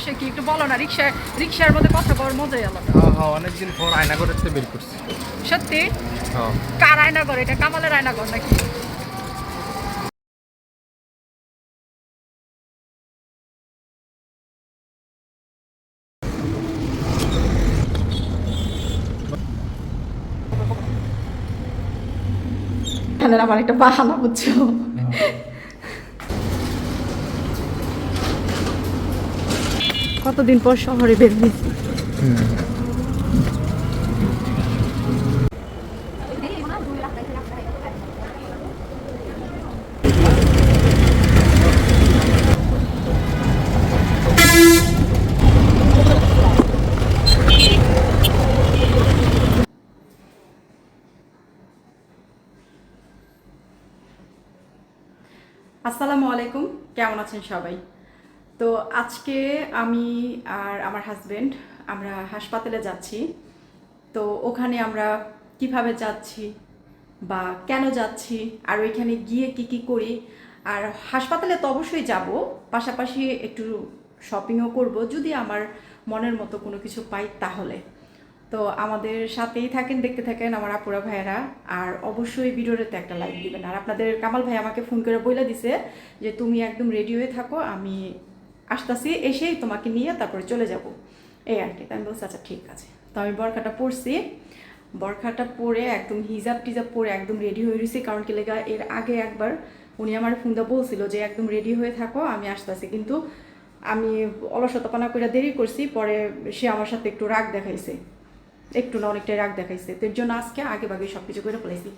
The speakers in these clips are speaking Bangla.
সমস্যা কি একটু বলো না রিক্সা রিক্সার মধ্যে কথা বলার মজাই আলাদা। হ্যাঁ অনেকদিন পর আয়না করে থেকে বের করছি। সত্যি? হ্যাঁ কার আয়না ঘর এটা? কামালের আয়না ঘর নাকি আমার একটা বাহানা বুঝছ? কতদিন পর শহরে বের হয়েছি। আসসালামু আলাইকুম কেমন আছেন সবাই? তো আজকে আমি আর আমার হাজবেন্ড আমরা হাসপাতালে যাচ্ছি। তো ওখানে আমরা কীভাবে যাচ্ছি বা কেন যাচ্ছি আর ওইখানে গিয়ে কি কি করি? আর হাসপাতালে তো অবশ্যই যাব, পাশাপাশি একটু শপিংও করব যদি আমার মনের মতো কোনো কিছু পাই তাহলে। তো আমাদের সাথেই থাকেন, দেখতে থাকেন আমার আপুরা ভাইয়েরা। আর অবশ্যই ভিডিওটাতে একটা লাইক দিবেন। আর আপনাদের কামাল ভাই আমাকে ফোন করে বলে দিছে যে, তুমি একদম রেডি হয়ে থাকো, আমি আসতেছি, এসেই তোমাকে নিয়ে তারপরে চলে যাব। এই আর কি। আমি বলছি আচ্ছা ঠিক আছে। তো আমি বরখাটা পরছি। বরখাটা পরে একদম হিজাব টিজাব পরে একদম রেডি হয়ে রয়েছি কারণ কি লেগা, এর আগে একবার উনি আমার ফোনটা বলছিল যে, একদম রেডি হয়ে থাকো, আমি আসতেছি। কিন্তু আমি অলসতাপনা করে দেরি করছি, পরে সে আমার সাথে একটু রাগ দেখাইছে। একটু না, অনেকটাই রাগ দেখাইছে। তো এর জন্য আজকে আগে বাগে সব কিছু করে ফেলেছি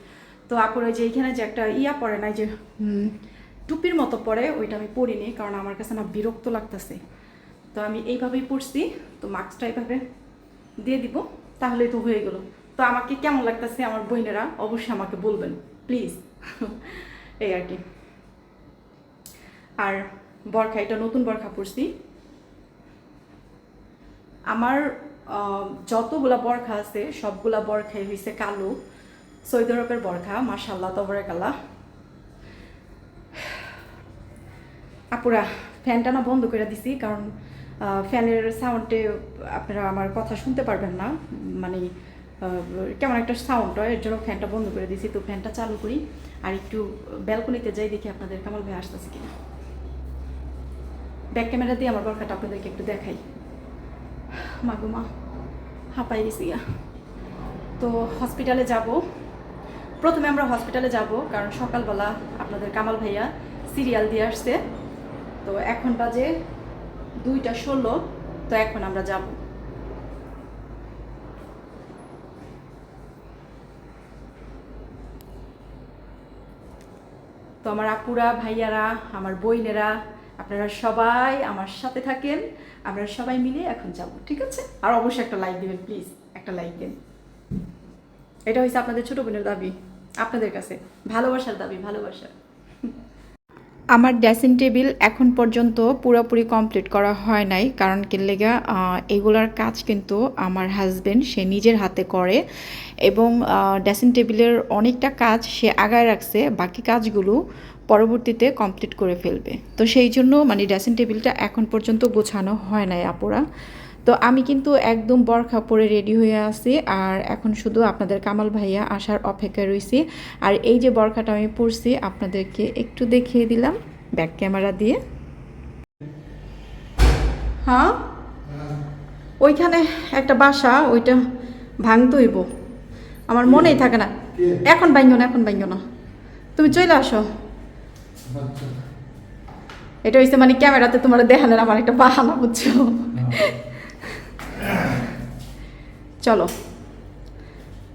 তো আপুর ওই যে এইখানে যে একটা ইয়া পরে না যে টুপির মতো পরে ওইটা আমি পরিনি কারণ আমার কাছে না বিরক্ত লাগতেছে। তো আমি এইভাবেই পড়ছি তো মাস্কটা এইভাবে দিয়ে দিব, তাহলেই তো হয়ে গেল। তো আমাকে কেমন লাগতেছে আমার বোনেরা, অবশ্যই আমাকে বলবেন, প্লিজ। এই আর কি। আর বরখা এটা নতুন বরখা পরছি। আমার যতগুলা বরখা আছে, সবগুলা বরখাই হয়েছে কালো। সৈদ আরবের বরখা মার্শাল্লাহ তবরে কালা আপুরা, ফ্যানটা না বন্ধ করে দিছি, কারণ ফ্যানের সাউন্ডে আপনারা আমার কথা শুনতে পারবেন না। মানে কেমন একটা সাউন্ড হয়, এর জন্য ফ্যানটা বন্ধ করে দিছি। তো ফ্যানটা চালু করি, আর একটু ব্যালকনিতে যাই দেখি আপনাদের কামাল ভাই আসতেছে কিনা। ব্যাক ক্যামেরা দিয়ে আমার বরখাটা আপনাদেরকে একটু দেখাই। মাগো মা, হাঁপাই গেছি। তো হসপিটালে যাব। প্রথমে আমরা হসপিটালে যাব, কারণ সকালবেলা আপনাদের কামাল ভাইয়া সিরিয়াল দিয়ে আসছে। তো এখন বাজে দুইটা ষোলো, তো এখন আমরা যাব। তো আমার আপুরা, ভাইয়ারা, আমার বইনেরা আপনারা সবাই আমার সাথে থাকেন। আমরা সবাই মিলে এখন যাব, ঠিক আছে? আর অবশ্যই একটা লাইক দিবেন প্লিজ একটা লাইক দেন। এটা হচ্ছে আপনাদের ছোট বোনের দাবি, আপনাদের কাছে। ভালোবাসার দাবি, ভালোবাসা। আমার ড্রেসিং টেবিল এখন পর্যন্ত পুরোপুরি কমপ্লিট করা হয় নাই, কারণ কি লেগা এগুলার কাজ কিন্তু আমার হাজবেন্ড সে নিজের হাতে করে এবং ড্রেসিং টেবিলের অনেকটা কাজ সে আগায় রাখছে, বাকি কাজগুলো পরবর্তীতে কমপ্লিট করে ফেলবে। তো সেই জন্য মানে ড্রেসিং টেবিলটা এখন পর্যন্ত গোছানো হয় নাই আপুরা। তো আমি কিন্তু একদম বরখা পরে রেডি হয়ে আছি আর এখন শুধু আপনাদের কামাল ভাইয়া আসার অপেক্ষায় রয়েছি আর এই যে বরখাটা আমি পরছি আপনাদেরকে একটু দেখিয়ে দিলাম ব্যাক ক্যামেরা দিয়ে। হ্যাঁ? ওইখানে একটা বাসা ওইটা ভাঙতে হইব আমার মনেই থাকে না। এখন ভাঙো না এখন ভাঙো না। তুমি চলে আসো। এটা হইছে মানে ক্যামেরাতে তোমার দেখানোর আমার একটা বাহানা বুঝছ? চলো।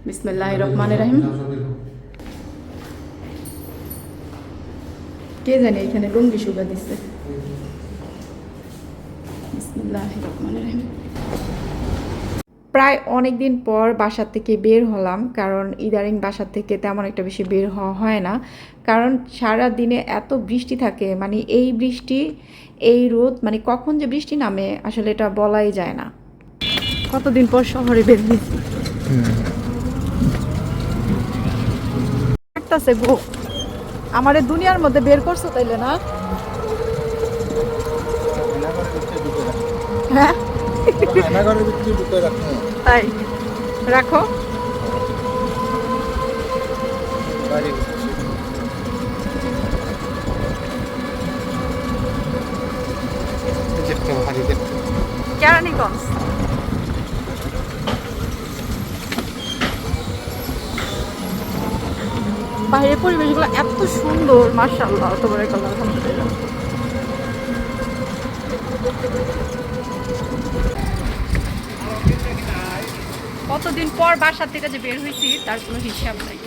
বিসমিল্লাহ রহমান রহিম। কে জানে এখানে সুগা দিচ্ছে প্রায় অনেক দিন পর বাসার থেকে বের হলাম, কারণ ইদারিং বাসার থেকে তেমন একটা বেশি বের হওয়া হয় না। কারণ সারা দিনে এত বৃষ্টি থাকে মানে এই বৃষ্টি, এই রোদ মানে কখন যে বৃষ্টি নামে আসলে এটা বলাই যায় না। কতদিন পর শহরে বের হয়েছি। আমারে দুনিয়ার মধ্যে বের করছ তাইলে না? হ্যাঁ? তাই? রাখো। কেরানীগঞ্জ। বাইরের পরিবেশগুলো এত সুন্দর মার্শাল্লাহ তোমার আলহামদুলিল্লাহ কতদিন পর বাসা থেকে যে বের হয়েছি তার কোনো হিসাব নাই।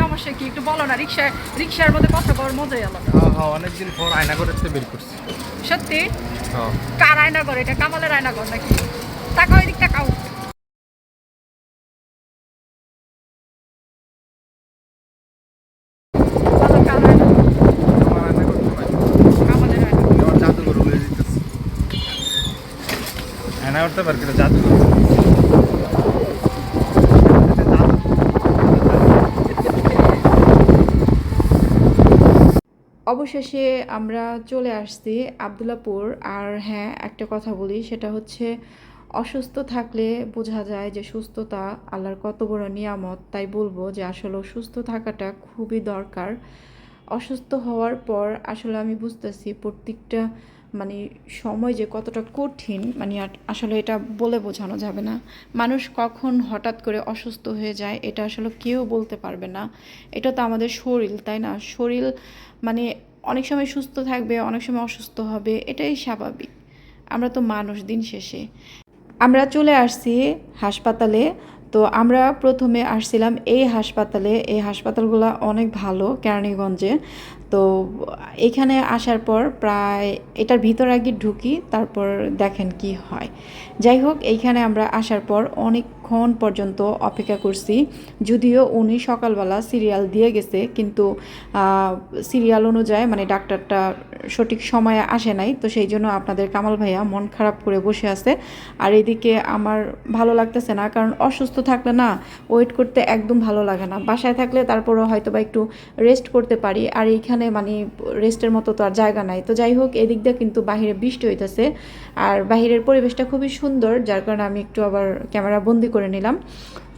সমস্যা কি? একটু বলো না রিক্সা রিক্সার মধ্যে কথা বলার মজাই আলাদা। হ্যাঁ হ্যাঁ অনেকদিন পর আয়না ঘরের বের করছি। সত্যি? হ্যাঁ। কার আয়না ঘর? এটা কামালের আয়না ঘর নাকি? তাকাও এদিক তাকাও বলো, কার আয়না ঘর? আমার আয়না ঘর তো নাই। কামালের আয়না ঘর। আমার জাদুঘর হয়ে যেতেছে বের করে জাদুঘর জাদু অবশেষে আমরা চলে আসছি আবদুল্লাপুর, আর হ্যাঁ একটা কথা বলি, সেটা হচ্ছে অসুস্থ থাকলে বোঝা যায় যে সুস্থতা আল্লাহর কত বড় নিয়ামত। তাই বলব যে আসলে সুস্থ থাকাটা খুবই দরকার। অসুস্থ হওয়ার পর আসলে আমি বুঝতেছি প্রত্যেকটা মানে সময় যে কতটা কঠিন মানে আসলে এটা বলে বোঝানো যাবে না। মানুষ কখন হঠাৎ করে অসুস্থ হয়ে যায়, এটা আসলে কেউ বলতে পারবে না। এটা তো আমাদের শরীর, তাই না? শরীর মানে অনেক সময় সুস্থ থাকবে, অনেক সময় অসুস্থ হবে, এটাই স্বাভাবিক। আমরা তো মানুষ দিন শেষে। আমরা চলে আসছি হাসপাতালে তো আমরা প্রথমে আসছিলাম এই হাসপাতালে। এই হাসপাতালগুলো অনেক ভালো, কেরানীগঞ্জে। তো এখানে আসার পর প্রায় এটার ভিতর আগে ঢুকি, তারপর দেখেন কি হয়। যাই হোক, এইখানে আমরা আসার পর অনেকক্ষণ পর্যন্ত অপেক্ষা করছি। যদিও উনি সকালবেলা সিরিয়াল দিয়ে গেছে, কিন্তু সিরিয়াল অনুযায়ী মানে ডাক্তারটা সঠিক সময়ে আসে নাই, তো সেই জন্য আপনাদের কামাল ভাইয়া মন খারাপ করে বসে আছে। আর এদিকে আমার ভালো লাগতেছে না, কারণ অসুস্থ থাকলে না ওয়েট করতে একদম ভালো লাগে না। বাসায় থাকলে তারপরও হয়তো বা একটু রেস্ট করতে পারি, আর এইখানে মানে রেস্টের মতো তো আর জায়গা নাই। তো যাই হোক, এদিক দিয়ে কিন্তু বাহিরে বৃষ্টি হইতেছে, আর বাহিরের পরিবেশটা খুবই সুন্দর, যার কারণে আমি একটু আবার ক্যামেরা বন্দি করে নিলাম।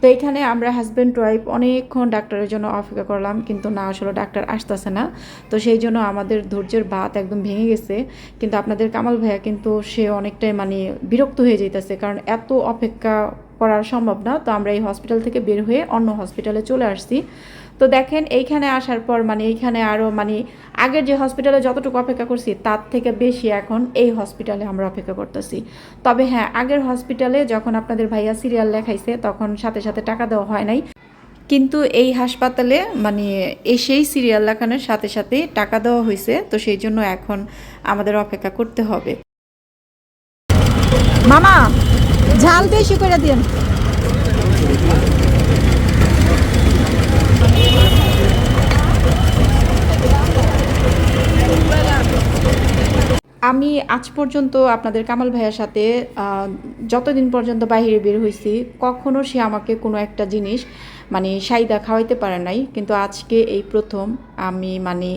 তো এখানে আমরা হাজব্যান্ড ওয়াইফ অনেকক্ষণ ডাক্তারের জন্য অপেক্ষা করলাম, কিন্তু না, আসলে ডাক্তার আসতেছে না। তো সেই জন্য আমাদের ধৈর্যের বাত একদম ভেঙে গেছে। কিন্তু আপনাদের কামাল ভাইয়া কিন্তু সে অনেকটাই মানে বিরক্ত হয়ে যেতেছে কারণ এত অপেক্ষা করা সম্ভব না। তো আমরা এই হসপিটাল থেকে বের হয়ে অন্য হসপিটালে চলে আসছি। তো দেখেন, এইখানে আসার পর মানে এইখানে আরও মানে আগের যে হসপিটালে যতটুকু অপেক্ষা করছি, তার থেকে বেশি এখন এই হসপিটালে আমরা অপেক্ষা করতেছি। তবে হ্যাঁ আগের হসপিটালে যখন আপনাদের ভাইয়া সিরিয়াল লেখাইছে তখন সাথে সাথে টাকা দেওয়া হয় নাই। কিন্তু এই হাসপাতালে মানে এসেই সিরিয়াল লেখানোর সাথে সাথে টাকা দেওয়া হয়েছে, তো সেই জন্য এখন আমাদের অপেক্ষা করতে হবে। মামা, ঝাল বেশি করে দিন। আমি আজ পর্যন্ত আপনাদের কামাল ভাইয়ের সাথে যতদিন পর্যন্ত বাহিরে বের হয়েছি কখনো সে আমাকে কোনো একটা জিনিস মানে সাইদা খাওয়াইতে পারে নাই, কিন্তু আজকে এই প্রথম আমি মানে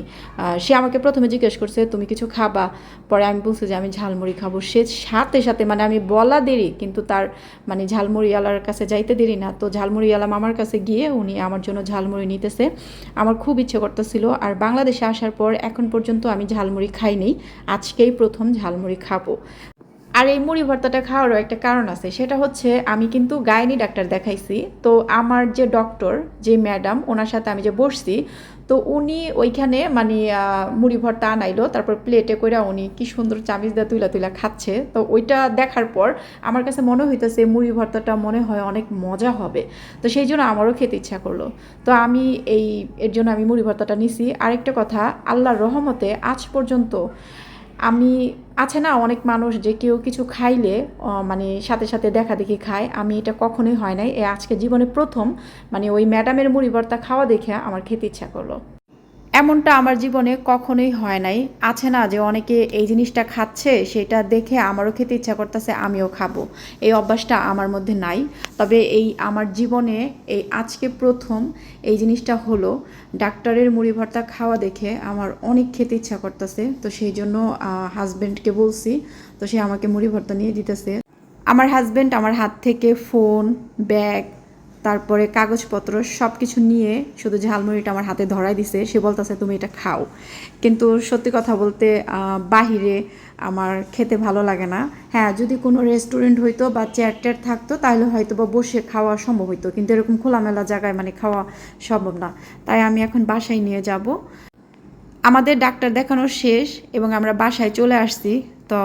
সে আমাকে প্রথমে জিজ্ঞেস করছে, তুমি কিছু খাবা? পরে আমি বলছি যে, আমি ঝালমুড়ি খাব। সে সাথে সাথে মানে আমি বলা দেরি, কিন্তু তার মানে ঝালমুড়িওয়ালার কাছে যাইতে দেরি না। তো ঝালমুড়িওয়ালা মামার কাছে গিয়ে উনি আমার জন্য ঝালমুড়ি নিতেছে। আমার খুব ইচ্ছে করতেছিল, আর বাংলাদেশে আসার পর এখন পর্যন্ত আমি ঝালমুড়ি খাইনি আজকেই প্রথম ঝালমুড়ি খাব। আর এই মুড়ি ভর্তাটা খাওয়ারও একটা কারণ আছে। সেটা হচ্ছে, আমি কিন্তু গাইনি ডাক্তার দেখাইছি। তো আমার যে ডক্টর, যে ম্যাডাম, ওনার সাথে আমি যে বসছি, তো উনি ওইখানে মানে মুড়ি ভর্তা আনাইলো, তারপর প্লেটে করে উনি কি সুন্দর চামিচ দিয়ে তুইলা তুইলা খাচ্ছে। তো ওইটা দেখার পর আমার কাছে মনে হইতেছে, মুড়ি ভর্তাটা মনে হয় অনেক মজা হবে। তো সেই জন্য আমারও খেতে ইচ্ছা করল। তো আমি এই, এর জন্য আমি মুড়ি ভর্তাটা নিছি। আরেকটা কথা, আল্লাহর রহমতে আজ পর্যন্ত আমি আছে না, অনেক মানুষ যে কেউ কিছু খাইলে মানে সাথে সাথে দেখা দেখি খায়। আমি এটা কখনোই হয় নাই। এ আজকে জীবনে প্রথম মানে ওই ম্যাডামের মুড়ি ভর্তা খাওয়া দেখে আমার খেতে ইচ্ছা করল। এমনটা আমার জীবনে কখনোই হয় নাই। আছে না যে অনেকে এই জিনিসটা খাচ্ছে, সেটা দেখে আমারও খেতে ইচ্ছা করতেছে, আমিও খাব। এই অভ্যাসটা আমার মধ্যে নাই। তবে এই আমার জীবনে এই আজকে প্রথম এই জিনিসটা হলো, ডাক্তারের মুড়ি ভর্তা খাওয়া দেখে আমার অনেক খেতে ইচ্ছা করতেছে। তো সেই জন্য হাজব্যান্ডকে বলছি, তো সে আমাকে মুড়ি ভর্তা নিয়ে দিতেছে। আমার হাজব্যান্ড আমার হাত থেকে ফোন ব্যাগ তারপরে কাগজপত্র সব কিছু নিয়ে শুধু ঝালমুড়িটা আমার হাতে ধরাই দিছে, সে বলতেছে, তুমি এটা খাও। কিন্তু সত্যি কথা বলতে বাহিরে আমার খেতে ভালো লাগে না। হ্যাঁ যদি কোনো রেস্টুরেন্ট হইতো বা চেয়ার টেয়ার থাকতো, তাহলে হয়তো বা বসে খাওয়া সম্ভব হইতো। কিন্তু এরকম খোলামেলা জায়গায় মানে খাওয়া সম্ভব না। তাই আমি এখন বাসায় নিয়ে যাব। আমাদের ডাক্তার দেখানো শেষ এবং আমরা বাসায় চলে আসছি। তো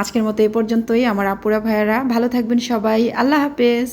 আজকের মতো এই পর্যন্তই। আমার আপুরা ভাইয়ারা, ভালো থাকবেন সবাই। আল্লাহ হাফেজ।